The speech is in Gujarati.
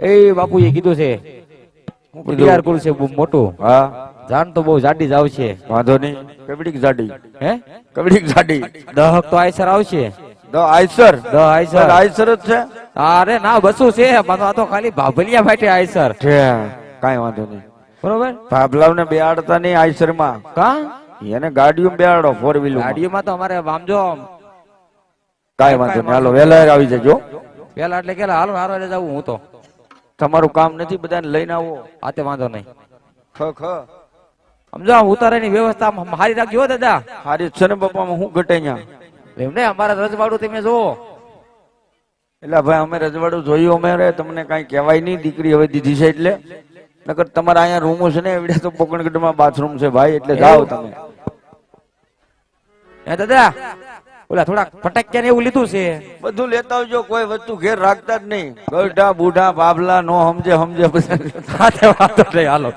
એ બાપુએ કીધું છે કુલ છે બહુ મોટું. હા. જાન તો બહુ જાડી જ આવશે. વાંધો નહીં. કબડીક જાડી. હે? કબડીક જાડી. દહક તો આયસર આવશે. દ આઈસર દ આયસર. આઈસર જ છે. અરે ના બસું છે. મને આ તો ખાલી ભાભલિયા માટે આયસર. છે. કાઈ વાંધો નહીં. બરોબર? ભાભલાવ ને બેહાડતા નહીં આઈસરમાં કા? એને ગાડીઓ બેહાડો ફોર વ્હીલર ગાડીઓમાં તો અમારે વામજો કાઈ વાંધો નહીં. હાલો વેલા આવી જજો. પેલા એટલે કેલા હાલો હારો એટલે જાવું હું તો. તમારું કામ નથી બધાને લઈને આવો. આ તે વાંધો નહીં. ખ ખ. સમજો ઉતારાની વ્યવસ્થા હારી રાખજો દાદા. હારી છે ને બાપામાં હું ઘટે અહીંયા? એમને અમારા રજવાડું તમે જોવો એટલે ભાઈ અમે રજવાડું જોયું અમે તમને કાંઈ કહેવાય નહીં દીકરી હવે દીધી છે એટલે. નકર તમારા અહીંયા રૂમો છે ને એવડે તો પોકણગઢમાં બાથરૂમ છે ભાઈ એટલે જાઓ તમે. હે દાદા. ઓલા થોડાક ફટાક્યા ને એવું લીધું છે. બધું લેતા આવજો કોઈ વસ્તુ ઘેર રાખતા જ નહીં. ગઢા બુઢા બાબલા નો સમજે સમજે તે હાલો.